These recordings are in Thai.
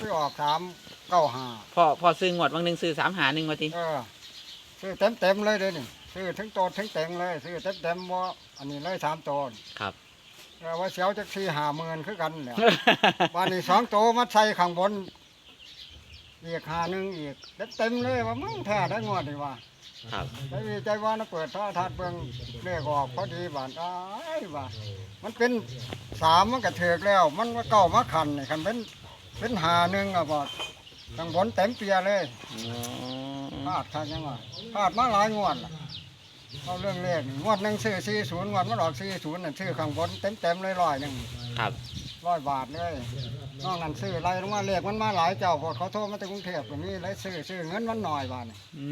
ไปออกสามเก้าห้าพ่อพ่อซื้องวดบางหนึ่งซื้อสามหาหนึ่งมาทีเออซื้อเต็มเต็มๆเลยเด้อนี่ซื้อทั้งโตทั้งเต็งเลยซื้อเต็มเต็มๆว่าอันนี้เลยสามโตนครับแต่ว่าเสียวจักสี่หาหมื่นคือกันแหล้ววันนี้สองโตมาใส่ข้างบนอีกหาหนึ่งอีกเต็มเต็มๆเลยว่ามึงแท้ได้งวดดีว่าครับได้มีใจว่านะเปิดโท่อทัดเบิ่งเลขออกพอดีบานอ้ายว่ามันเป็นสามมันก็เถือกแล้ว มันว่าเก้ามาขันนี่คันเป็น เป็นหาหนึ่งอะบอดข้างบนเต็มเปียเลยพลาดทางยังไงพลาดมาหลายงวดล่ะเอาเรื่องเลขนี่งวดหนึ่งซื้อสี่ศูนย์งวดมันออกสี่ศูนย์นั่นซื้อข้างบนเต็มเต็มๆเลยร้อยหนึ่งครับ ร้อยบาทเลยนอกนั้นซื้อไรลงมาเลขมันมาหลายเจ้าพอเขาโทรมาจากกรุงเทพก็มีเลยซื้อซื้อเงินมันหน่อยบาทนี่อื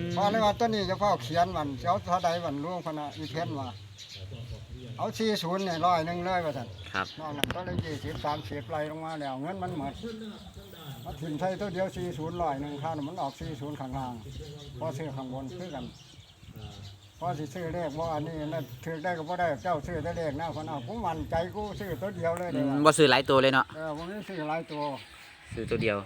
มพอเลยว่าตัวนี้จะเฝ้าเขียนวันเจ้าเท่าใดวันร่วงพนะอีเทนว่าเอาสี่ศูนย์เนี่ยร้อยหนึ่งเลยว่าท่นครับนอกนั้นก็เลยยี่สิบสามสิบไรลงมาแล้วเงินมันหมดมาถิ่นใช้ตัวเดียวสี่ศูนย์ร้อยหนึ่งข้าวมันออกสี่ศูนย์ข้างล่างพอซื้อข้างบนคือกัน พอสิซื้อเลขว่าอันนี้นั่นถือได้ก็บ่ได้เจ้าซื้อแต่เลขนะคนเอาผมมั่นใจกูซื้อตัวเดียวเลยอืเดี๋ยวมบ่ซื้อหลายตัวเลยเนาะเออผมไม่ซื้อหลายตัวซื้อตัวเดียว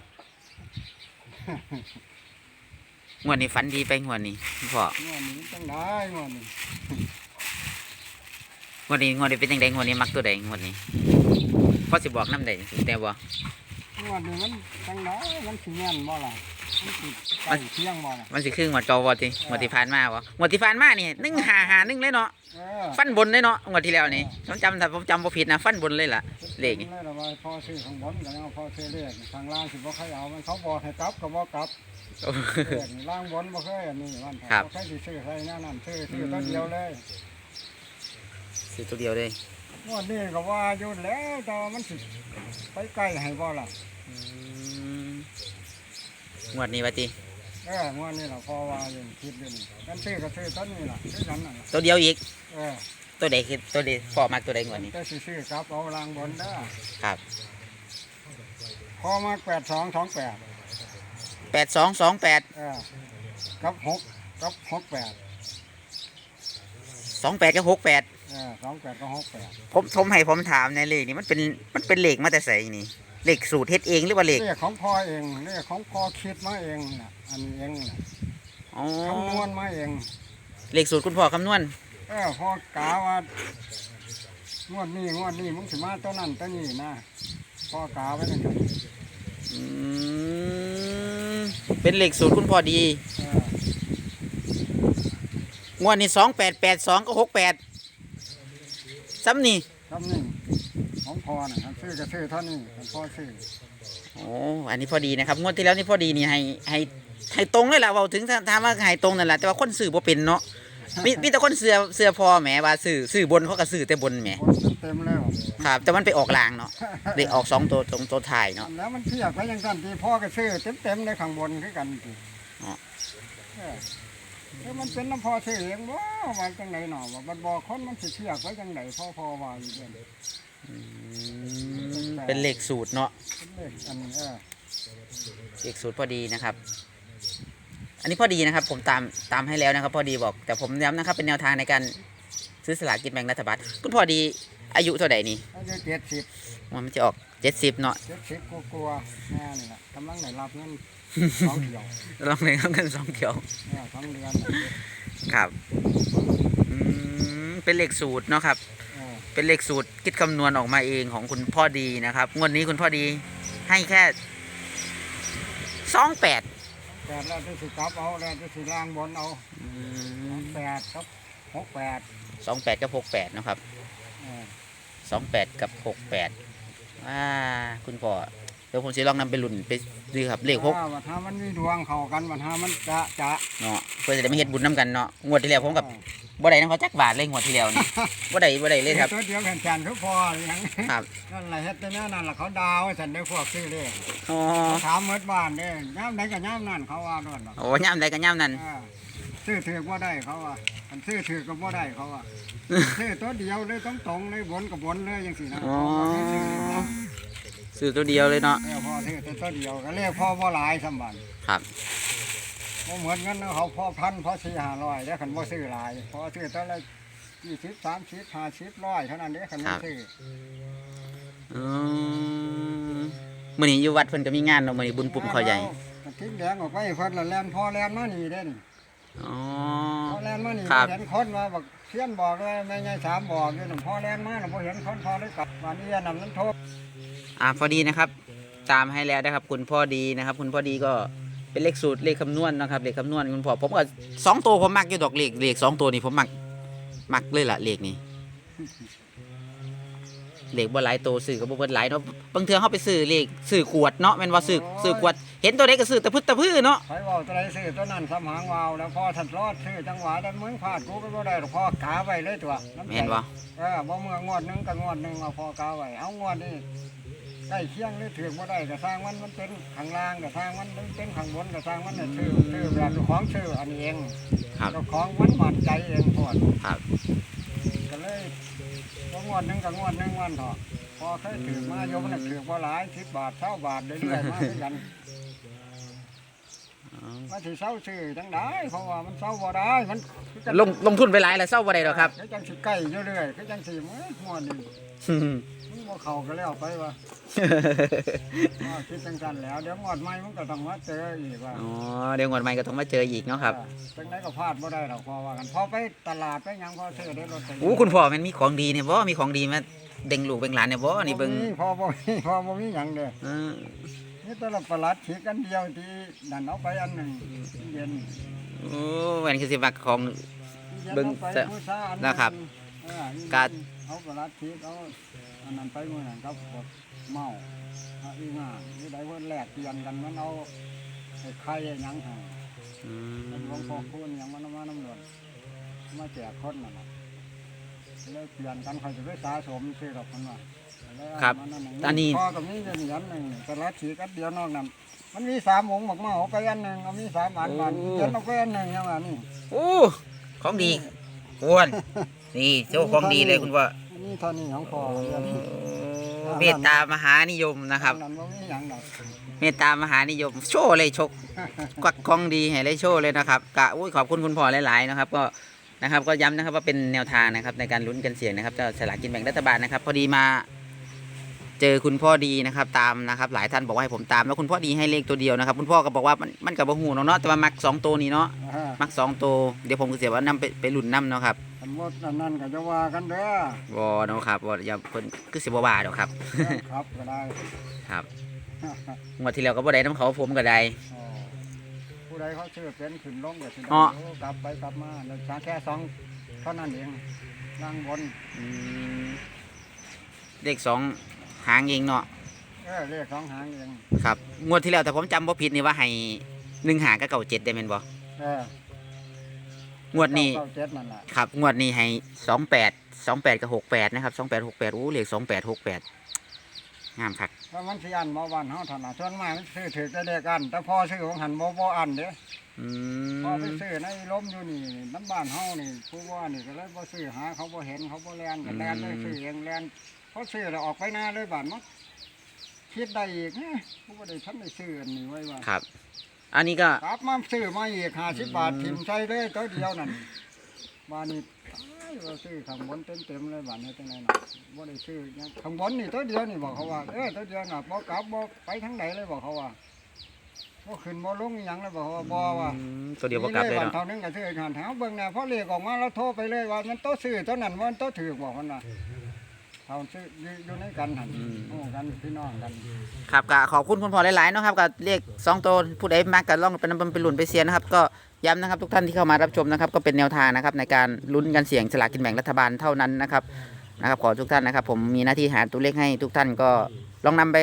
งวดนี้ฝันดีไปงวดนี้พ่องวดนี้จังได้งวดนี้งวดนี้งวดนี้เป็นยังไงงวดนี้มักตัวใดงวดนี้พ่อสิบอกน้ำใดแต่บ่งวดนี้มันจังได้มันสิแม่นบ่ล่ะ มันสิใกล้เที่ยงบ่ล่ะมันสิครึ่งงวดเก่าบ่ติงวดที่ผ่านมาบ่งวดที่ผ่านมานี่หนึ่งหาหาหนึ่งเลยเนาะเออฟันบนเลยเนาะงวดที่แล้วนี่ผมจำถ้าผมจำบ่ผิดนะฟันบนเลยล่ะเลขนี่เลยล่ะว่าพอซื้อข้างบนก็เอาพอซื้อเลขข้างล่างสิบ่ใครเอามันเขาบอกให้กลับก็บ่กลับโอ้เลขนี่ล่างบนบ่เคยอันนี้มันครับบ่เคยสิซื้อใครแน่นั่นซื้อซื้อตัวเดียวเลยซื้อตัวเดียวเลยงวดนี้ก็ว่าอยู่แล้วแต่ว่ามันสิไปใกล้ให้บ่ล่ะอืม งวดนี้ว่าติเอองวดนี้ล่ะพอว่าอยู่คิดอยู่นี่กันซื้อก็ซื้อต้นนี้ล่ะซื้อกันนั่นล่ะตัวเดียวอีก เออตัวใดคือตัวใดพ่อมักตัวใดงวดนี้ แต่สิซื้อกลับเอาล่างบนเด้อครับ พอมาแปดสองสองแปดแปดสองสองแปด เออกับหกกับหกแปดสองแปดกับหกแปดเออสองแปดกับหกแปดผมผมให้ผมถามในเลขนี่มันเป็นมันเป็นเลขมาแต่ใส่นี่ เลขสูตรเฮ็ดเองหรือว่าเลขเรื่องของพ่อเองเรื่องของพ่อคิดมาเองน่ะอันนี้เองน่ะอ๋อคำนวณมาเองเลขสูตรคุณพ่อคำนวณเออพอกาว่างวดนี้งวดนี้มึงสิมาตัวนั้นตัวนี้นะพ่อกาไว้นั่นกันอืมเป็นเลขสูตรคุณพ่อดีเอองวดนี้สองแปดแปดสองก็หกแปดซ้ำนี่คำนี้ ของพ่อน่ะคันซื้อก็ซื้อเท่านี้คันพ่อซื้อโอ้อันนี้พอดีนะครับงวดที่แล้วนี่พอดีนี่ให้ให้ให้ตรงเลยแหละเว่าถึงถามว่าให้ตรงนั่นแหละแต่ว่าคนสื่อบ่เป็นเนาะมีมีแต่คนเสือเสือพอแหมว่าสื่อสื่อบนเขาก็สื่อแต่บนแหมคนเต็มๆแล้วครับ แต่มันไปออกลางเนาะได้ออกสองตัวตรงตัวถ่ายเนาะแล้วมันเทียบไว้อยังกันที่พ่อก็ซื้อเต็มๆในข้างบนคือกันทีอ๋อเออเออมันเป็นน้ำพ่อซื้อเองบ่ว่าจังไดหนอว่ามันบอกคนมันสิเทียบไว้จังไดพ่อพ่อว่าอยู่เด้ออืม เป็นเลขสูตรเนาะเป็นเลขอันนี้เออเลขสูตรพอดีนะครับ อันนี้พอดีนะครับ ผมตามตามให้แล้วนะครับ พอดีบอก แต่ผมย้ำนะครับ เป็นแนวทางในการซื้อสลากกินแบ่งรัฐบาลคุณพอดีอายุเท่าไหร่นี่อายุเจ็ดสิบมันจะออกเจ็ดสิบเนาะเจ็ดสิบกลัวๆแม่นี่แหละกำลังได้รับเงินสองเดียวลองเลยต้องกันสองเขียวเนี่ยสองเดือนน่ะครับอืมเป็นเลขสูตรเนาะครับ เออเป็นเลขสูตรคิดคำนวณออกมาเองของคุณพ่อดีนะครับงวดนี้คุณพ่อดีให้แค่สองแปดแปดแล้วจะสิกลับเอาแล้วจะสิล่างบนเอาแปดครับหกแปดสองแปดกับหกแปดนะครับเออสองแปดกับหกแปดอ่าคุณพ่อ เดี๋ยวผมจะลองนำไปลุ่นไปดูครับเลขหกว่าวันหามันมีดวงเข้ากันวันหามันจะจะเนาะเพื่อจะได้ไม่เฮ็ดบุญน้ำกันเนาะงวดที่แล้วผมกับบ่ได้นะเขาจักบาทเลยงวดที่แล้วนี่บ่ได้บ่ได้เลยครับตัวเดียวแผ่นๆคือพออย่างครับนั่นแหละเฮ็ดแต่แน่นั่นแหละเขาดาวให้ฉันได้พวกซื้อเลขอ๋อเขาถามเมื่อบ้านเด้ย่ามไหนก็ย่ามนั่นเขาว่าด้วยหรอกโอ้ย่ำใดก็ย่ำนั่นเออซื้อถือว่าได้เขาว่าอันซื้อถือก็บ่ได้เขาว่าซื้อตัวเดียวเลยต้องตรงๆเลยบนกับบนเลยจังซี่นะอ๋อ ซื้อตัวเดียวเลยเนาะเออพอซื้อแต่ตัวเดียวก็เรียกพ่อบ่หลายสำบันครับบ่เหมือนกันนะเขาพ่อพันพ่อสี่ห้าร้อยแล้วคันบ่ซื้อหลายพอซื้อตัวละยี่สิบสามสิบห้าสิบร้อยเท่านั้นเด้คันบ่ซื้ออืมมื้อนี้อยู่วัดเพิ่นก็มีงานเนาะมื้อนี้บุญปุ่มเขาใหญ่กระทิ้งแดงออกไปเพิ่นละแลนพอแลนมานี่เด้นอ๋อพอแลนมานี่ครับเห็นคนมาบอกเสียนบอกเลยแม่ใหญ่สามบอกอยู่นั่นพอแลนมาน่ะบ่เห็นคนพอเลยกลับวันนี้นำนั้นโทษ อ่าพอดีนะครับ ตามให้แล้วนะครับ คุณพ่อดีนะครับ คุณพ่อดีก็เป็นเลขสูตรเลขคำนวณนะครับเลขคำนวณคุณพ่อผมก็สองตัวผมมักอยู่ดอกเลขเลขสองตัวนี่ผมมักมักเลยล่ะเลขนี้เลขบ่หลายตัวซื้อก็บ่เบิดหลายเนาะบางเทื่อเฮาไปซื้อเลขซื้อขวดเนาะแม่นว่าซื้อซื้อขวด เห็นตัวใดก็ซื้อตะพึดตะพื้อเนาะไผเว้าตัวใดซื้อตัวนั้นสำหางวาวแล้วพอทันรอดซื้อจังหวะนั้นมึงพลาดกูก็บ่ได้หรอกพอกาไว้เลยตัวำใจแม่นบ่เออบ่เมื่องวดหนึงก็งวดหนึงเอาพอกาไว้เอางวดนี้ ใกล้เคียงหรือถือบ่ได้ก็สร้างมันมันเป็นข้างล่างก็สร้างมันมันเป็นข้างบนก็สร้างมันน่ะชื่อชื่อแบบเจ้าของชื่ออันนี้เองครับเจ้าของมันมั่นใจเองพอดครับก็เลยบ่งวดหนึงก็งวดหนึงวันเถาะพอเคยถือมาโยมน่ะถือบ่หลาย10บาท20บาทเรื่อยๆมาคือกัน อ๋อว่าสิเศร้าซื้อจังได้เพราะว่ามันเศร้าบ่ได้มันคือจังลงลงทุนไปหลายแล้วเศร้าบ่ได้ดอกครับ คือจังสิใกล้อยู่เรื่อยคือจังสิมื้อม่วนนี่มึงบ่เข้าก็แล้วไปว่าอ้อคิดจังซั่นแล้วเดี๋ยวงวดใหม่มันก็ต้องมาเจออีกว่าอ๋อเดี๋ยวงวดใหม่ก็ต้องมาเจออีกเนาะครับเออจังไดก็พลาดบ่ได้ดอกเพอว่ากันพอไปตลาดไปหยังพอซื้อได้รถอู้คุณพ่อมันมีของดีเนี่ยบ่มีของดีมาเด้งลูกเบ่งหลานเนี่ยบ่นี่เบิ่งพอบ่มีพอบ่มีหยังเด้อ เออ นี่แตัวละประหลัดฉีกอันเดียวที่นั่นเอาไปอันหนึงเย็นโอ้วันนี้คือสิมักของย็นเบิ่งอาไปจะบูชาอัหงนะครับเออการเอาประหลัดฉีกเอาอันนั้นไปมื้อนั้นครับพวกเมาเอาอีง่านี่ได้เพิ่นแลกเปลี่ยนกันมันเอาไอ้ไข่ไอ้หยังให้อืมันหลวงมพ่อคูณหยังมันเอามาน้ำรวจมาแจกคนนั่นน่ะเลยเปลี่ยนกันเขาจะไปสะสมซื้อดอกมันว่าเลยเอา ครับมานั่นอันนี้ พ่อกับนี้เหรียญหนึ่งแต่ละฉีกอันเดียวนอกนั้นมันมีสามองค์หมกมาเอาไปอันหนึ่งเอามีสามอันมันเหรียญเอาไปอันหนึ่งยังไงนี่โอ้ของดีอ้วนนี่โชว์ของดีเลยคุณพ่ออันนี้เท่านี้ของพ่อเหรียญเมตตามหานิยมนะครับ อันนั้นบ่มีหยังดอกเมตตามหานิยม โชว์เลยชกกวักของดีให้เลยโชว์เลยนะครับกะอุ้ยขอบคุณคุณพ่อหลายๆนะครับ ก็นะครับก็ย้ำนะครับว่าเป็นแนวทางนะครับในการลุ้นกันเสี่ยงนะครับเจ้าสลากกินแบ่งรัฐบาลนะครับ พอดีมา เจอคุณพ่อดีนะครับตามนะครับหลายท่านบอกว่าให้ผมตามแล้วคุณพ่อดีให้เลขตัวเดียวนะครับ คุณพ่อก็บอกว่ามันมันกับบ่หูเนาะเนาะแต่ว่ามักสองตัวนี้เนาะอ่ามักสองตัวเดี๋ยวผมก็เสียว่านำไปไปลุ้นนํเนาะครับอันว่าอันนั้นก็จะว่ากันเด้อวอเนาะครับวออย่าเพิ่นคือสิบ่ว่าดอกครับครับก็ได้ครับงวดที่แล้วก็บ่ได้น้ำเขาผมก็ได้อ๋อผู้ใดเขาชื่อเป็นขึ้นลงก็สิได้อ๋อโกลับไปกลับมาเดี๋ยวแค่สองเท่านั้นเองล่างบนอืมเลขสอง หางเองเนาะเออเลขสองหางเองครับงวดที่แล้วแต่ผมจำบ่ผิดนี่ว่าให้หนึ่งหางกับเก่าเจ็ดได้แม่นบ่เอองวดนี้เก้าเจ็ดนั่นแหละครับงวดนี้ให้สองแปดสองแปดกับหกแปดนะครับสองแปดหกแปดโอ้เลขสองแปดหกแปดงามครับเพราะมันสิอันบ่วันเฮาถนัดส่วนมากมันซื้อถือแต่เลขอันแต่พอซื้อของหันบ่บ่อันเด้อืพอไปมซื้อในล้มอยู่นี่น้ำบ้านเฮานี่ผู้ว่านี่ก็เลยบ่ซื้อหาเขาบ่เห็นเขาบ่แลนก็แลนเลยซื้อเองแลน พอซื้อแล้วออกไปหน้าเลยบ้านมันคิดได้อีกนะผู้บ่ได้ทันได้ซื้ออันนี้ไว้ว่าครับ อันนี้ก็ กลับมาซื้อมาอีก50บาททิ่มใส่เลยตัวเดียวนั่นบ้านนี้ตายว่าซื้อข้างบนเต็มๆเลยบ้านเฮ็ดจังได๋น่ะบ่ได้ซื้อหยังข้างบนนี่ตัวเดียวนี่บอกเขาว่าเออตัวเดียวน่ะบ่กลับบ่ไปทางไหนเลยบอกเขาว่าบ่ขึ้นบ่ลงอิหยังเลยบอกเขาว่าบ่ว่า อืมตัวเดียวบ่กลับเลยวันเนาะเท่านึงก็ซื้อหันหาเบิ่งแน่พอเลขออกมาแล้วโทรไปเลยว่ามันโต๊ะซื้อตัวนั้นว่ามันโต๊ะถือบอกมันว่า เท่าซื้ออยู่อยู่ในกันหันโอ้กันพี่น้องกันครับก็ขอบคุณคุณพ่อหลายๆเนาะครับกับเลขสองตัวผู้ใดมากกันล่องเป็นเป็นลุ่นไปเสียนะครับ ก็ย้ำนะครับทุกท่านที่เข้ามารับชมนะครับ ก็เป็นแนวทางนะครับในการลุ้นกันเสี่ยงสลากกินแบ่งรัฐบาลเท่านั้นนะครับนะครับขอทุกท่านนะครับ ผมมีหน้าที่หาตัวเลขให้ทุกท่านก็ลองนำไป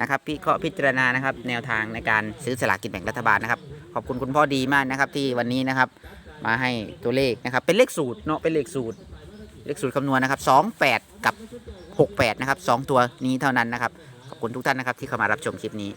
นะครับพิเคราะห์พิจารณานะครับ แนวทางในการซื้อสลากกินแบ่งรัฐบาลนะครับขอบคุณคุณพ่อดีมากนะครับ ที่วันนี้นะครับ มาให้ตัวเลขนะครับ เป็นเลขสูตรเนาะเป็นเลขสูตร เลขสูตรคำนวณนะครับสองแปด กับหกแปดนะครับสองตัวนี้เท่านั้นนะครับ ขอบคุณทุกท่านนะครับที่เข้ามารับชมคลิปนี้